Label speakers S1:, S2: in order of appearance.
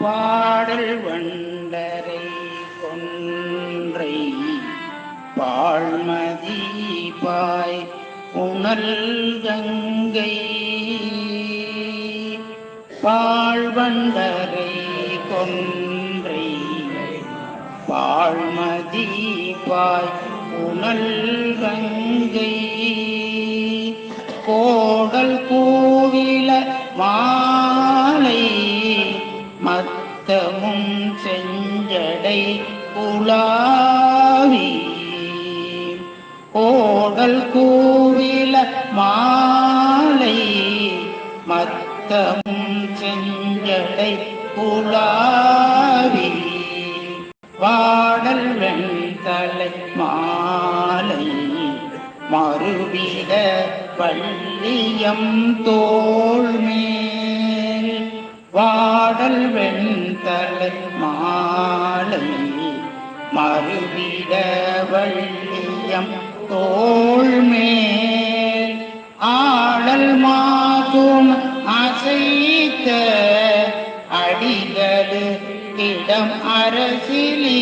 S1: பாடல் வண்டரை கொன்றை பாழ்மதி பாய் உணல் கங்கை பாழ்வண்டரை கொன்றை. பாழ்மதி பாய் உணல் கங்கை கோடல் கோவில மாலை மத்தமும் செஞ்சடை புலா. மகள் கூவில மாலை மத்தமும் செஞ்சடை குலாவி வாடல் வெண்தலை மாலை மறுவிட பள்ளியம் தோள்மேல் வாடல் வெண்தலை மாலை மறுவிட வள்ளியம் தோல் அடிகள் இடம் அரசிலி